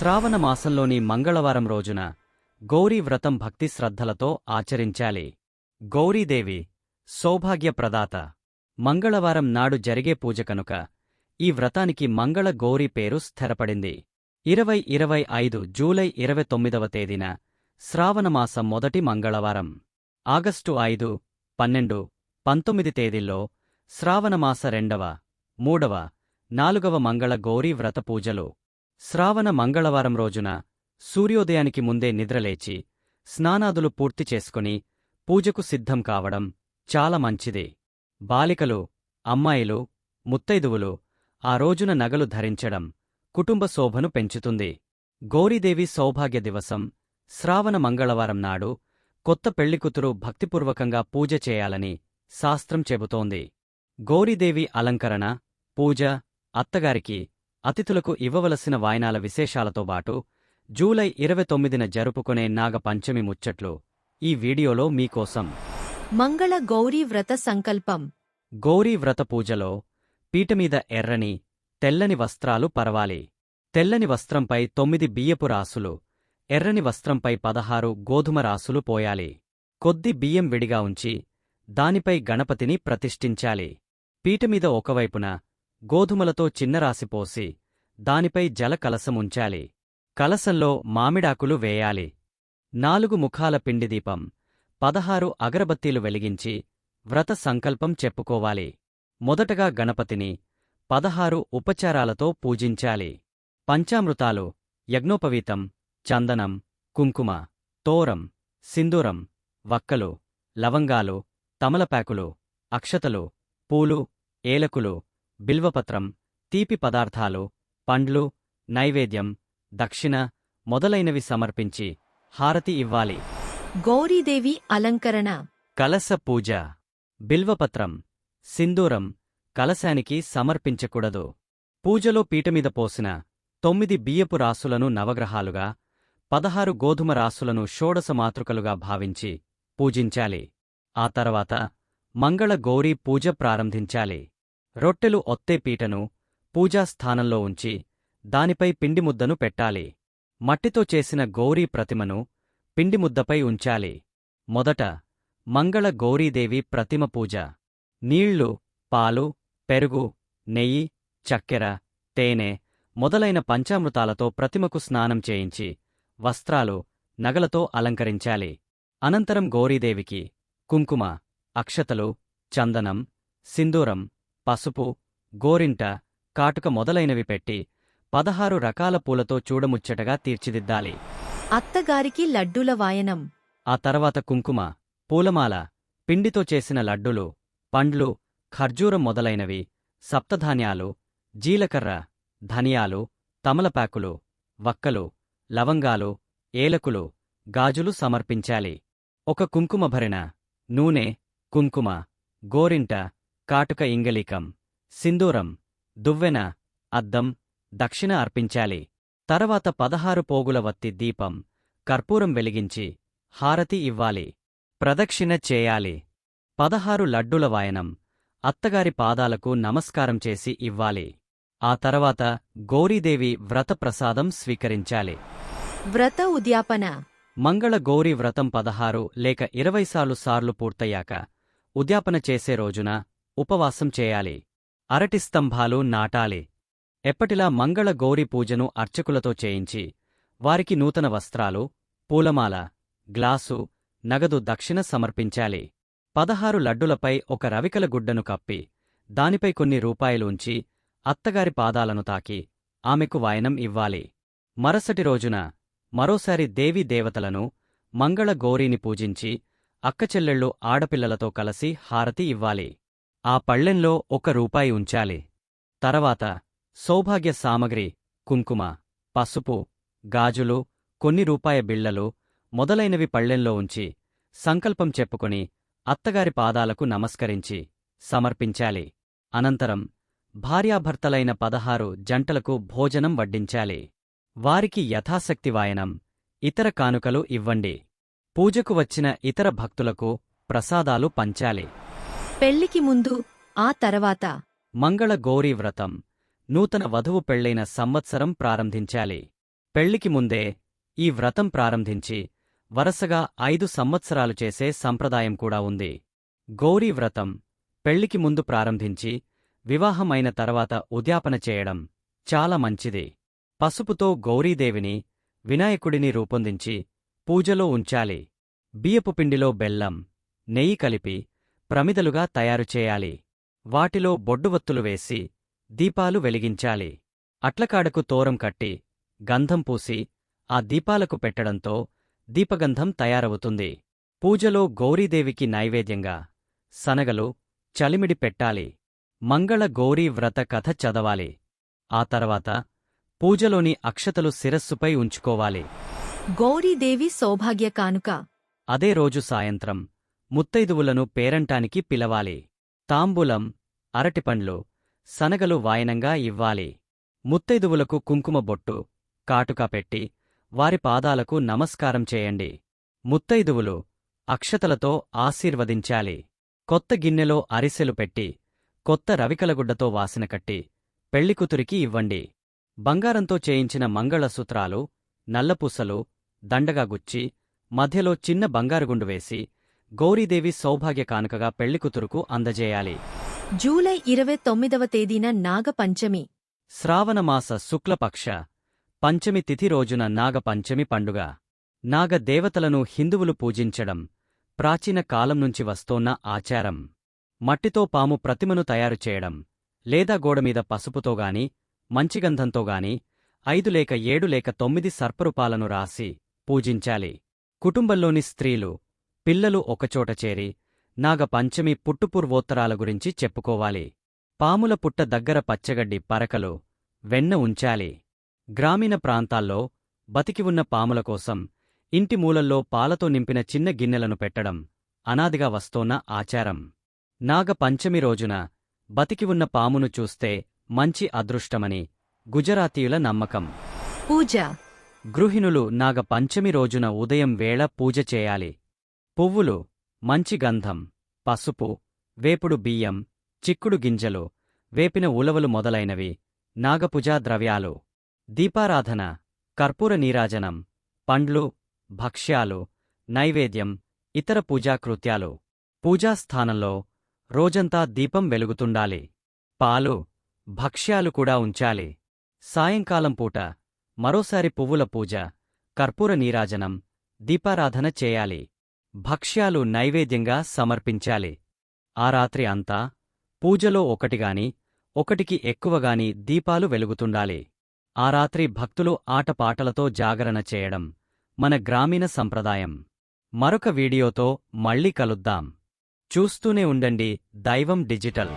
శ్రావణ మాసంలోని మంగళవారం రోజున గౌరీ వ్రతం భక్తి శ్రద్ధలతో ఆచరించాలి. గౌరీదేవి సౌభాగ్యప్రదాత. మంగళవారం నాడు జరిగే పూజ కనుక ఈ వ్రతానికి మంగళ గౌరీ పేరు స్థిరపడింది. ఇరవై ఇరవై ఐదు జూలై ఇరవై తొమ్మిదవ తేదీన శ్రావణమాసం మొదటి మంగళవారం. ఆగస్టు ఐదు పన్నెండు పంతొమ్మిది తేదీల్లో శ్రావణమాస రెండవ మూడవ నాలుగవ మంగళ గౌరీ వ్రత పూజలు. శ్రావణ మంగళవారం రోజున సూర్యోదయానికి ముందే నిద్రలేచి స్నానాదులు పూర్తి చేసుకుని పూజకు సిద్ధం కావడం చాలా మంచిది. బాలికలు అమ్మాయిలు ముత్తైదువులు ఆ రోజున నగలు ధరించడం కుటుంబ శోభను పెంచుతుంది. గౌరీదేవి సౌభాగ్య దివసం శ్రావణ మంగళవారం నాడు కొత్త పెళ్ళికూతురు భక్తిపూర్వకంగా పూజ చేయాలని శాస్త్రం చెబుతోంది. గౌరీదేవి అలంకరణ పూజ అత్తగారికి అతిథులకు ఇవ్వవలసిన వాయనాల విశేషాలతో బాటు జూలై ఇరవై తొమ్మిదిన జరుపుకునే నాగపంచమి ముచ్చట్లు ఈ వీడియోలో మీకోసం. మంగళ గౌరీ వ్రత సంకల్పం. గౌరీ వ్రత పూజలో పీటమీద ఎర్రని తెల్లని వస్త్రాలు పరవాలి. తెల్లని వస్త్రంపై తొమ్మిది బియ్యపు రాసులు ఎర్రని వస్త్రంపై పదహారు గోధుమ రాసులు పోయాలి. కొద్ది బియ్యం విడిగా ఉంచి దానిపై గణపతిని ప్రతిష్ఠించాలి. పీటమీద ఒకవైపున గోధుమలతో చిన్న రాసిపోసి దానిపై జల కలసముంచాలి కలసంలో మామిడాకులు వేయాలి. నాలుగు ముఖాల పిండిదీపం పదహారు అగరబత్తీలు వెలిగించి వ్రత సంకల్పం చెప్పుకోవాలి. మొదటగా గణపతిని పదహారు ఉపచారాలతో పూజించాలి. పంచామృతాలు యజ్ఞోపవీతం చందనం కుంకుమ తోరం సింధూరం వక్కలు లవంగాలు తమలపాకులు అక్షతలు పూలు ఏలకులు బిల్వపత్రం తీపి పదార్థాలు పండ్లు నైవేద్యం దక్షిణ మొదలైనవి సమర్పించి హారతి ఇవ్వాలి. గౌరీదేవి అలంకరణ. కలస పూజ. బిల్వపత్రం సింధూరం కలశానికి సమర్పించకూడదు. పూజలో పీటమీద పోసిన తొమ్మిది బియ్యపు రాసులను నవగ్రహాలుగా పదహారు గోధుమ రాసులను షోడశ మాతృకలుగా భావించి పూజించాలి. ఆ తర్వాత మంగళ గౌరీ పూజ ప్రారంభించాలి. రొట్టెలు ఒత్తే పీటను పూజాస్థానంలో ఉంచి దానిపై పిండిముద్దను పెట్టాలి. మట్టితో చేసిన గౌరీ ప్రతిమను పిండిముద్దపై ఉంచాలి. మొదట మంగళ గౌరీదేవి ప్రతిమ పూజ. నీళ్ళు పాలు పెరుగు నెయ్యి చక్కెర తేనె మొదలైన పంచామృతాలతో ప్రతిమకు స్నానం చేయించి వస్త్రాలు నగలతో అలంకరించాలి. అనంతరం గౌరీదేవికి కుంకుమ అక్షతలు చందనం సింధూరం పసుపు గోరింట కాటుక మొదలైనవి పెట్టి పదహారు రకాల పూలతో చూడముచ్చటగా తీర్చిదిద్దాలి. అత్తగారికి లడ్డూల వాయనం. ఆ తర్వాత కుంకుమ పూలమాల పిండితో చేసిన లడ్డులు పండ్లు ఖర్జూరం మొదలైనవి సప్తధాన్యాలు జీలకర్ర ధనియాలు తమలపాకులు వక్కలు లవంగాలు ఏలకులు గాజులు సమర్పించాలి. ఒక కుంకుమ భరిణ నూనె కుంకుమ గోరింట కాటుక ఇంగలీకం సింధూరం దువ్వెన అద్దం దక్షిణ అర్పించాలి. తర్వాత పదహారు పోగుల వత్తి దీపం కర్పూరం వెలిగించి హారతి ఇవ్వాలి. ప్రదక్షిణ చేయాలి. పదహారు లడ్డుల వాయనం అత్తగారి పాదాలకు నమస్కారం చేసి ఇవ్వాలి. ఆ తర్వాత గౌరీదేవి వ్రత ప్రసాదం స్వీకరించాలి. వ్రత ఉద్యాపన. మంగళ గౌరీ వ్రతం పదహారు లేక ఇరవై సార్లు సార్లు పూర్తయ్యాక ఉద్యాపన చేసే రోజున ఉపవాసం చేయాలి. అరటి స్తంభాలు నాటాలి. ఎప్పటిలా మంగళ గౌరీ పూజను అర్చకులతో చేయించి వారికి నూతన వస్త్రాలు పూలమాల గ్లాసు నగదు దక్షిణ సమర్పించాలి. పదహారు లడ్డులపై ఒక రవికల గుడ్డను కప్పి దానిపై కొన్ని రూపాయలు ఉంచి అత్తగారి పాదాలను తాకి ఆమెకు వాయనం ఇవ్వాలి. మరుసటి రోజున మరోసారి దేవీ దేవతలను మంగళ గౌరీని పూజించి అక్కచెల్లెళ్ళు ఆడపిల్లలతో కలిసి హారతి ఇవ్వాలి. ఆ పళ్ళెంలో ఒక రూపాయి ఉంచాలి. తర్వాత సౌభాగ్య సామగ్రి కుంకుమ పసుపు గాజులు కొన్ని రూపాయ బిళ్ళలు మొదలైనవి పళ్ళెంలో ఉంచి సంకల్పం చెప్పుకొని అత్తగారి పాదాలకు నమస్కరించి సమర్పించాలి. అనంతరం భార్యాభర్తలైన పదహారు జంటలకు భోజనం వడ్డించాలి. వారికి యథాశక్తి వాయనం ఇతర కానుకలు ఇవ్వండి. పూజకు వచ్చిన ఇతర భక్తులకు ప్రసాదాలు పంచాలి. పెళ్ళికి ముందు ఆ తర్వాత. మంగళ గౌరీ వ్రతం నూతన వధువు పెళ్ళైన సంవత్సరం ప్రారంభించాలి. పెళ్ళికి ముందే ఈ వ్రతం ప్రారంభించి వరసగా ఐదు సంవత్సరాలు చేసే సంప్రదాయం కూడా ఉంది. గౌరీ వ్రతం పెళ్ళికి ముందు ప్రారంభించి వివాహం అయిన తర్వాత ఉద్యాపన చేయడం చాలా మంచిది. పసుపుతో గౌరీదేవిని వినాయకుడిని రూపొందించి పూజలో ఉంచాలి. బియ్యపు పిండిలో బెల్లం నెయ్యి కలిపి ప్రమిదలుగా తయారు చేయాలి. వాటిలో బొడ్డువత్తులు వేసి దీపాలు వెలిగించాలి. అట్లకాడకు తోరం కట్టి గంధం పూసి ఆ దీపాలకు పెట్టడంతో దీపగంధం తయారవుతుంది. పూజలో గౌరీదేవికి నైవేద్యంగా సనగలు చలిమిడి పెట్టాలి. మంగళ గౌరీ వ్రత కథ చదవాలి. ఆ తర్వాత పూజలోని అక్షతలు శిరస్సుపై ఉంచుకోవాలి. గౌరీదేవి సౌభాగ్య కానుక. అదే రోజు సాయంత్రం ముత్తైదువులను పేరంటానికి పిలవాలి. తాంబూలం అరటిపండ్లు సనగలు వాయనంగా ఇవ్వాలి. ముత్తైదువులకు కుంకుమ బొట్టు కాటుక పెట్టి వారి పాదాలకు నమస్కారం చేయండి. ముత్తైదువులు అక్షతలతో ఆశీర్వదించాలి. కొత్త గిన్నెలో అరిసెలు పెట్టి కొత్త రవికలగుడ్డతో వాసిన కట్టి పెళ్ళికూతురికి ఇవ్వండి. బంగారంతో చేయించిన మంగళసూత్రాలు నల్లపూసలు దండగా గుచ్చి మధ్యలో చిన్న బంగారుగుండు వేసి గౌరీదేవి సౌభాగ్య కానుకగా పెళ్ళికుతురుకు అందజేయాలి. జూలై ఇరవై తొమ్మిదవ తేదీన నాగపంచమి. శ్రావణమాస శుక్లపక్ష. పంచమి తిథి రోజున నాగపంచమి పండుగ. నాగ దేవతలను హిందువులు పూజించడం. ప్రాచీన కాలం నుంచి వస్తోన్న ఆచారం. మట్టితో పాము ప్రతిమను తయారు చేయడం. లేదా గోడమీద పసుపుతోగాని మంచిగంధంతోగాని ఐదు లేక ఏడు లేక తొమ్మిది సర్పరూపాలను రాసి పూజించాలి. కుటుంబంలోని స్త్రీలు పిల్లలు ఒకచోట చేరి నాగ పంచమి పుట్టుపూర్వోత్తరాల గురించి చెప్పుకోవాలి. పాముల పుట్ట దగ్గర పచ్చగడ్డి పరకలు వెన్న ఉంచాలి. గ్రామీణ ప్రాంతాల్లో బతికి ఉన్న పాముల కోసం ఇంటి మూలల్లో పాలతో నింపిన చిన్న గిన్నెలను పెట్టడం అనాదిగా వస్తోన్న ఆచారం. నాగ పంచమి రోజున బతికి ఉన్న పామును చూస్తే మంచి అదృష్టమని గుజరాతీయుల నమ్మకం. పూజ. గృహిణులు నాగ పంచమి రోజున ఉదయం వేళ పూజ చేయాలి. పువ్వులు మంచి గంధం పసుపు వేపుడు బియ్యం చిక్కుడు గింజలు వేపిన ఉలవలు మొదలైనవి నాగపూజా ద్రవ్యాలు. దీపారాధన కర్పూర నీరాజనం పండ్లు భక్ష్యాలు నైవేద్యం ఇతర పూజాకృత్యాలు పూజాస్థానంలో రోజంతా దీపం వెలుగుతుండాలి. పాలు భక్ష్యాలు కూడా ఉంచాలి. సాయంకాలం పూట మరోసారి పువ్వుల పూజ కర్పూర నీరాజనం దీపారాధన చేయాలి. భక్ష్యాలు నైవేద్యంగా సమర్పించాలి. ఆ రాత్రి అంతా పూజలో ఒకటిగాని ఒకటికి ఎక్కువగాని దీపాలు వెలుగుతుండాలి. ఆ రాత్రి భక్తులు ఆటపాటలతో జాగరణ చేయడం మన గ్రామీణ సంప్రదాయం. మరొక వీడియోతో మళ్ళీ కలుద్దాం. చూస్తూనే ఉండండి దైవం డిజిటల్.